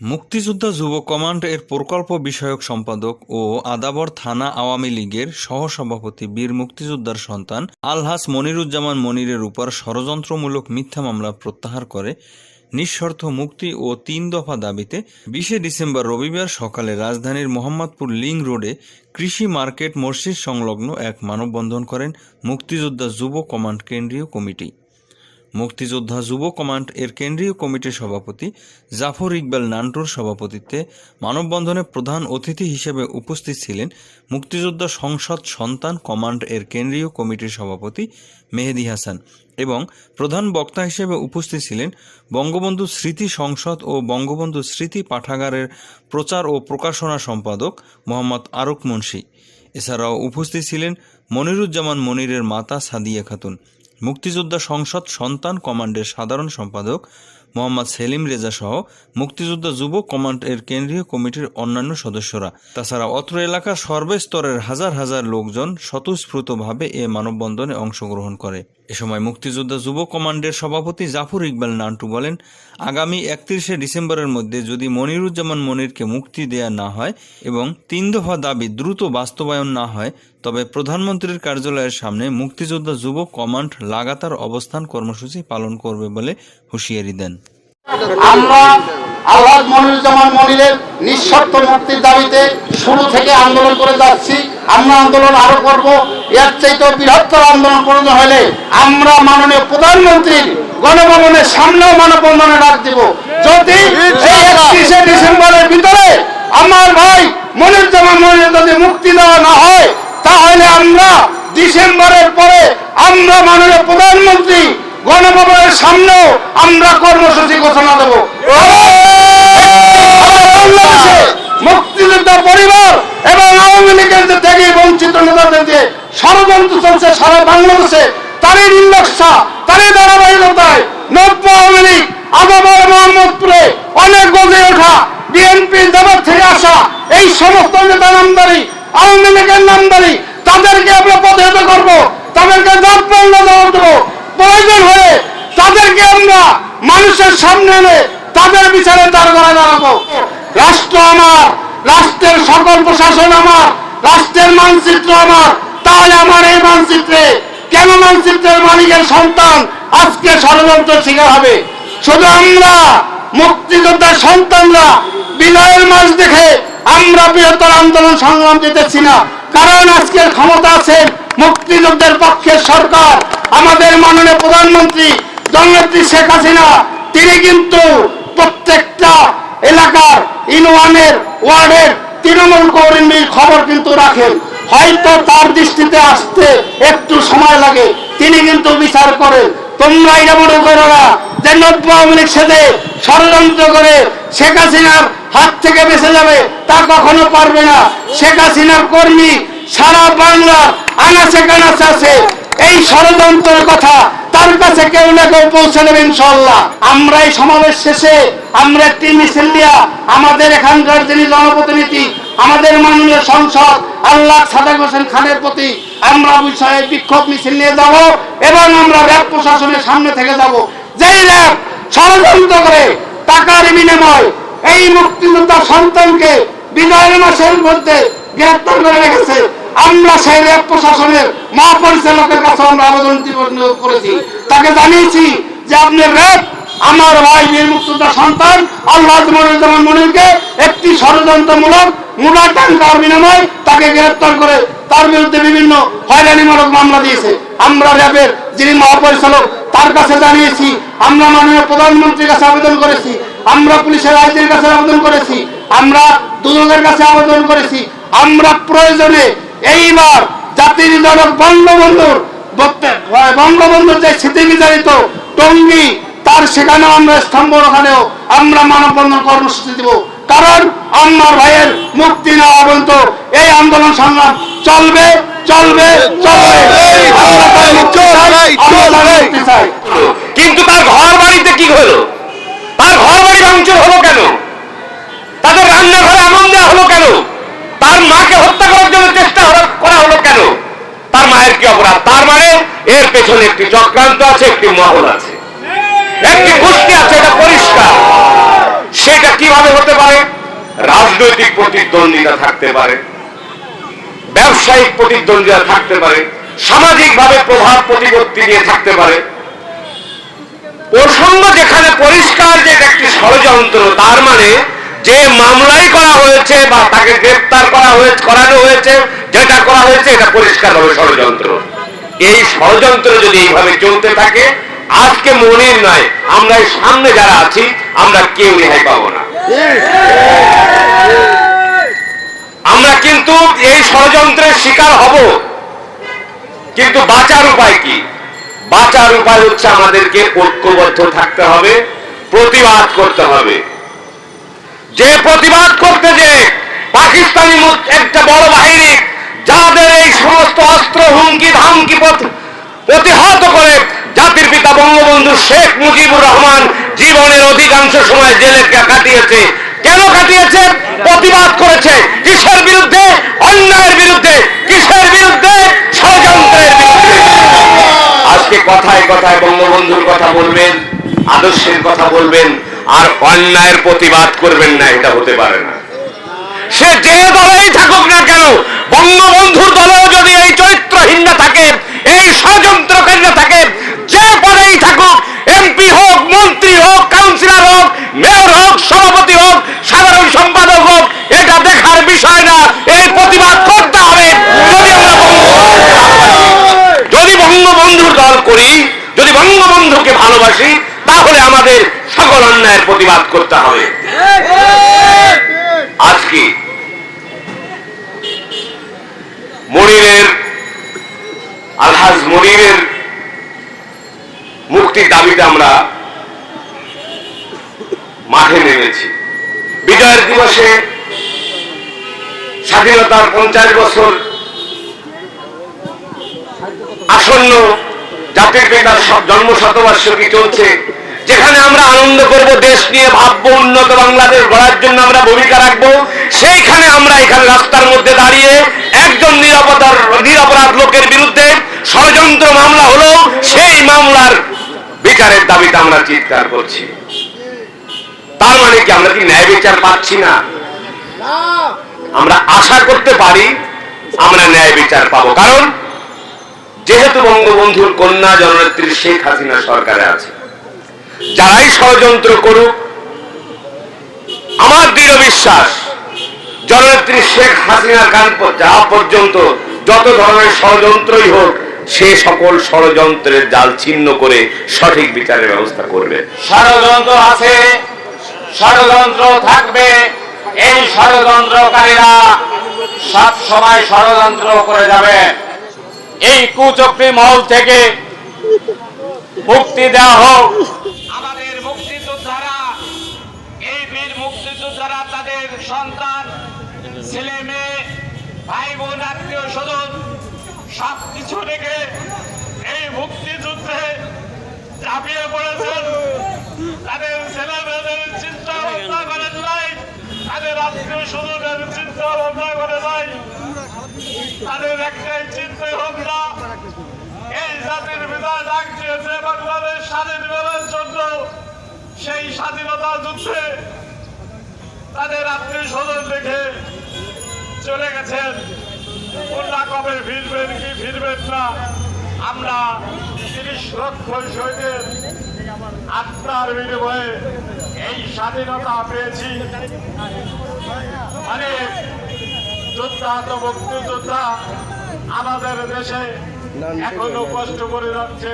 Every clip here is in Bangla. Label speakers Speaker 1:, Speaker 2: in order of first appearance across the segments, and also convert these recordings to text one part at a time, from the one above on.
Speaker 1: মুক্তিযোদ্ধা যুব কমান্ড এর প্রকল্প বিষয়ক সম্পাদক ও আদাবর থানা আওয়ামী লীগের সহসভাপতি বীর মুক্তিযোদ্ধার সন্তান আলহাস মনিরুজ্জামান মনিরের উপর ষড়যন্ত্রমূলক মিথ্যা মামলা প্রত্যাহার করে। নিঃশর্ত মুক্তি ও তিন দফা দাবিতে বিশে ডিসেম্বর রবিবার সকালে রাজধানীর মোহাম্মদপুর লিং রোডে কৃষি মার্কেট মসজিদ সংলগ্ন এক মানববন্ধন করেন মুক্তিযোদ্ধা যুব কমান্ড কেন্দ্রীয় কমিটি। মুক্তিযোদ্ধা যুব কমান্ড এর কেন্দ্রীয় কমিটির সভাপতি জাফর ইকবাল নান্টুর সভাপতিত্বে মানববন্ধনে প্রধান অতিথি হিসেবে উপস্থিত ছিলেন মুক্তিযোদ্ধা সংসদ সন্তান কমান্ড এর কেন্দ্রীয় কমিটির সভাপতি মেহেদি হাসান এবং প্রধান বক্তা হিসেবে উপস্থিত ছিলেন বঙ্গবন্ধু স্মৃতি সংসদ ও বঙ্গবন্ধু স্মৃতি পাঠাগারের প্রচার ও প্রকাশনা সম্পাদক মোহাম্মদ আরুক মুন্সি। এছাড়াও উপস্থিত ছিলেন মনিরুজ্জামান মনিরের মাতা সাদিয়া খাতুন। মুক্তিযোদ্ধা সংসদ সন্তান কমান্ডের সাধারণ সম্পাদক মোহাম্মদ সেলিম রেজা সহ মুক্তিযোদ্ধা যুব কমান্ড এর কেন্দ্রীয় কমিটির অন্যান্য সদস্যরা। তাছাড়া অত্র এলাকার সর্বস্তরের হাজার হাজার লোকজন স্বতঃস্ফূর্তভাবে এ মানববন্ধনে অংশগ্রহণ করে। এ সময় মুক্তিযোদ্ধা যুব কমান্ডের সভাপতি জাফর ইকবাল নান্টু বলেন, আগামী একত্রিশে ডিসেম্বরের মধ্যে যদি মনিরুজ্জামান মনিরকে মুক্তি দেয়া না হয় এবং তিন দফা দাবি দ্রুত বাস্তবায়ন না হয়, তবে প্রধানমন্ত্রীর কার্যালয়ের সামনে মুক্তিযোদ্ধা যুব কমান্ড লাগাতার অবস্থান কর্মসূচি পালন করবে বলে হুঁশিয়ারি দেন।
Speaker 2: আমরা আল্লাহ মনিরুজ্জামান মনিরের নিঃশর্ত মুক্তির দাবিতে শুরু থেকে আন্দোলন করে যাচ্ছি। আমরা আন্দোলন আরও করব। এর চাইতে বৃহত্তর আন্দোলন প্রয়োজন হলে আমরা মাননীয় প্রধানমন্ত্রীর গণভবনের সামনেও মানববন্ধনে ডাক দিব। যদি একত্রিশে ডিসেম্বরের ভিতরে আমার ভাই মনিরুজ্জামান মনিরের যদি মুক্তি দেওয়া না হয়, তাহলে আমরা ডিসেম্বরের পরে আমরা মাননীয় প্রধানমন্ত্রী গণভবনের সামনেও আমরা কর্মসূচি ঘোষণা দেব। বাংলাদেশে মুক্তিযোদ্ধা পরিবার এবং আওয়ামী লীগের যে থেকে বঞ্চিত নেতাদের যে ষড়যন্ত্র চলছে সারা বাংলাদেশে, তারই নির্লক্ষা তারই ধারাবাহিকতায় নব্য আওয়ামী লীগ আদাবার মোহাম্মদপুরে অনেক গজে ওঠা বিএনপি জামাত থেকে আসা এই সমস্ত নেতা নামদারি, আওয়ামী লীগের নামদারি, তাদেরকে আমরা প্রতিহত করব, তাদেরকে জবাব দেবো। প্রয়োজন তাদেরকে আমরা মানুষের সামনে এনে তাদের বিচারে দাঁড় করা দাঁড়াবো। রাষ্ট্র আমার, রাষ্ট্রের সকল প্রশাসন আমার, রাষ্ট্রের মানচিত্র আমার। তাহলে আমার এই মানচিত্রে কেন মানচিত্রের মালিকের সন্তান আজকে ষড়যন্ত্র শিকার হবে? শুধু আমরা মুক্তিযোদ্ধার সন্তানরা বিনয়ের মাস দেখে আমরা বৃহত্তর আন্দোলন সংগ্রাম দিতেছি না। কারণ আজকের ক্ষমতা আছেন মুক্তিযুদ্ধের পক্ষের সরকার, আমাদের মাননীয় প্রধানমন্ত্রী জননেত্রী শেখ হাসিনা, তিনি কিন্তু প্রত্যেকটা এলাকার ইউনিয়নের ওয়ার্ডের তৃণমূল কর্মীর খবর কিন্তু রাখেন। হয়তো তার দৃষ্টিতে আসতে একটু সময় লাগে। তিনি কিন্তু বিচার করেন। তোমরা এটা মনে করো না যে নব্য আওয়ামী লীগ সাথে ষড়যন্ত্র করে শেখ হাসিনার হাত থেকে বেঁচে যাবে তা কখনো পারবে না। শেখ হাসিনার কর্মী সারা বাংলার আনাচে কানাচে আছে। এই ষড়যন্ত্রের কথা তার কাছে কেউ না কেউ পৌঁছে দেবে ইনশাল্লাহ আমরা এই সমাবেশ শেষে, আমরা একটি মিছিল দিয়া আমাদের এখানকার যিনি জনপ্রতিনিধি, আমাদের মাননীয় সংসদ আল্লাহ সাদাক হোসেন খানের প্রতি আমরা বিষয়ে বিক্ষোভ মিছিল নিয়ে যাব এবং আমরা র্যাব প্রশাসনের সামনে থেকে যাব। যেই র্যাব ষড়যন্ত্র করে টাকার বিনিময় এই মুক্তিযোদ্ধা সন্তানকে বিজয়ের মাসের মধ্যে গ্রেপ্তার করে রেখেছে। আমরা সেই র্যাব প্রশাসনের মহাপরিচালকের কাছে আমরা আবেদন করেছি। তাকে জানিয়েছি যে আপনি র্যাব আমার ভাই বীর মুক্তিযোদ্ধা সন্তান, আল্লাহ মনিরুজ্জামান মনিরকে একটি ষড়যন্ত্রমূলক মোটা টাকার বিনিময় তাকে গ্রেপ্তার করে তার বিরুদ্ধে বিভিন্ন হয়রানিমূলক মামলা দিয়েছে। আমরা র্যাবের যিনি মহাপরিচালক, তার কাছে জানিয়েছি, আমরা মাননীয় প্রধানমন্ত্রীর কাছে আবেদন করেছি, আমরা পুলিশের আইজির কাছে আবেদন করেছি, আমরা দুদকের কাছে আবেদন করেছি, আমরা প্রয়োজনে এইবার জাতির জনক বঙ্গবন্ধুর বঙ্গবন্ধুর যে স্মৃতি বিচারিত টঙ্গী তার সেখানেও আমরা স্তম্ভ ওখানেও আমরা মানববন্ধন কর্মসূচি দেব। কারণ আমার ভাইয়ের মুক্তি না পর্যন্ত এই আন্দোলন সংগ্রাম চলবে চলবে চলবে।
Speaker 3: কিন্তু তার ঘর বাড়িতে কি হলো? তার ঘর বাড়ি ভাঙচুর হলো কেন? তাদের রান্নাঘরে আগুন দেওয়া হলো কেন? তার মাকে হত্যা করার জন্য চেষ্টা করা হলো কেন? তার মায়ের কি অপরাধ? তার মানে এর পেছনে একটি চক্রান্ত আছে, একটি মহল আছে। একটি গোষ্ঠী আছে, এটা পরিষ্কার। সেটা কীভাবে হতে পারে? রাজনৈতিক প্রতিদ্বন্দ্বিতা থাকতে পারে, ব্যবসায়িক প্রতিদ্বন্দ্বিতা থাকতে পারে, সামাজিকভাবে প্রভাব প্রতিপত্তি নিয়ে থাকতে পারে। প্রসঙ্গ যেখানে পরিষ্কার যে একটি ষড়যন্ত্র, তার মানে যে মামলাই করা হয়েছে বা তাকে গ্রেপ্তার করা হয়েছে, করানো হয়েছে, যেটা করা হয়েছে, এটা পরিষ্কারভাবে ষড়যন্ত্র। এই ষড়যন্ত্র যদি এইভাবে চলতে থাকে, আজকে মনির নয়, আমরা সামনে যারা আছি, আমরা কেউ রেহাই পাবো না। আমরা কিন্তু এই ষড়যন্ত্রের শিকার হব। কিন্তু বাঁচার উপায় কি? বাঁচার উপায় হচ্ছে আমাদেরকে ঐক্যবদ্ধ থাকতে হবে, প্রতিবাদ করতে হবে। যে প্রতিবাদ করতে যে পাকিস্তানি একটা বড় বাহিনী যাদের এই সমস্ত অস্ত্র, হুমকি, ধামকি প্রতিহত করে জাতির পিতা বঙ্গবন্ধু শেখ মুজিবুর রহমান জীবনের অধিকাংশ সময় জেলে কাটিয়েছে। কেন কাটিয়েছে? প্রতিবাদ করেছে। কিসের বিরুদ্ধে? অন্যায়ের বিরুদ্ধে। কিসের বিরুদ্ধে? ষড়যন্ত্রের বিরুদ্ধে। আজকে কথায় কথায় বঙ্গবন্ধুর কথা বলবেন, আদর্শের কথা বলবেন আর অন্যায়ের প্রতিবাদ করবেন না, এটা হতে পারে না। সে যে দলেই থাকুক না কেন, বঙ্গবন্ধুর দলেও যদি এই চরিত্রহীন না থাকে, এই ষড়যন্ত্রকারী না থাকে যে পদেই থাকুক এমপি হোক মন্ত্রী হোক কাউন্সিলর হোক মেয়র হোক সভাপতি হোক সাধারণ সম্পাদক হোক এটা দেখার বিষয় না এই প্রতিবাদ করতে হবে যদি আমরা বঙ্গবন্ধু যদি বঙ্গবন্ধুর দল করি যদি বঙ্গবন্ধুকে ভালোবাসি তাহলে আমাদের সকল অন্যায়ের প্রতিবাদ করতে হবে। আজকে মনিরের, আলহাজ মনিরের মুক্তির দাবিতে আমরা মাঠে নেমেছি। বিজয়ের দিবসে স্বাধীনতার পঞ্চাশ বছর আসন্ন জাতির পিতার জন্ম শতবার্ষিকী চলছে। যেখানে আমরা আনন্দ করব, দেশ নিয়ে ভাববো, উন্নত বাংলাদেশ গড়ার জন্য আমরা ভূমিকা রাখব, সেইখানে আমরা এখানে রাস্তার মধ্যে দাঁড়িয়ে একজন নিরাপদার নিরাপরাধ লোকের বিরুদ্ধে ষড়যন্ত্র মামলা হলো সেই মামলার বিচারের দাবিতে আমরা চিৎকার করছি। তার মানে কি আমরা কি ন্যায় বিচার পাচ্ছি না? আমরা আশা করতে পারি আমরা ন্যায় বিচার পাবো। কারণ যেহেতু বঙ্গবন্ধুর কন্যা জননেত্রী শেখ হাসিনা সরকারে আছে যারাই ষড়যন্ত্র করুক, আমার দৃঢ় বিশ্বাস, জননেত্রী শেখ হাসিনার গান যা পর্যন্ত যত ধরনের ষড়যন্ত্রই হোক, সে সকল ষড়যন্ত্রের জাল ছিন্ন করে সঠিক বিচারের ব্যবস্থা করবে।
Speaker 4: ষড়যন্ত্র আছে, ষড়যন্ত্র থাকবে, এই ষড়যন্ত্রকারীরা সব সময় ষড়যন্ত্র করে যাবে। এই কুচক্রি মহল থেকে মুক্তি দেওয়া হোক আমাদের মুক্তিযোদ্ধারা এই মুক্তিযোদ্ধারা তাদের সন্তান, ছেলে, মেয়ে, ভাই, বোন, আত্মীয় স্বজন সব কিছু রেখে এই মুক্তিযুদ্ধে ঝাঁপিয়ে পড়েছেন। তাদের ছেলে মেয়েদের চিন্তা ভাবনা করেন নাই, তাদের আত্মীয় স্বজনের চিন্তা ভাবনা করে নাই। তাদের একটাই চিন্তা ভাবনা এই জাতির বিদায় ডাক দিয়েছে বাংলাদেশ স্বাধীন করার জন্য। সেই স্বাধীনতা যুদ্ধে তাদের আত্মীয় স্বজন দেখে চলে গেছেন। কন্যা কবে ফিরবেন কি ফিরবেন না আমরা তিরিশ লক্ষ শহীদের আত্মার বিনিময়ে এই স্বাধীনতা পেয়েছি। অনেক যোদ্ধা তো মুক্তিযোদ্ধা আমাদের দেশে এখনও কষ্ট করে যাচ্ছে।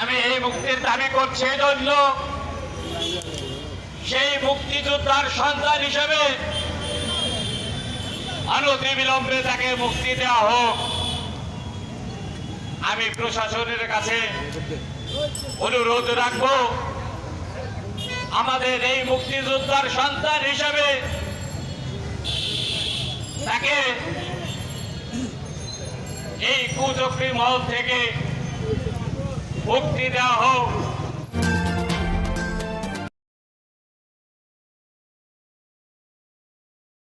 Speaker 4: আমি এই মুক্তির দাবি করছি এই জন্য সেই মুক্তিযোদ্ধার সন্তান হিসেবে অনতি বিলম্বে তাকে মুক্তি দেওয়া হোক। আমি প্রশাসনের কাছে অনুরোধ রাখব, আমাদের এই মুক্তিযোদ্ধার সন্তান হিসেবে তাকে এই কুচক্রি মহল থেকে মুক্তি দেওয়া হোক।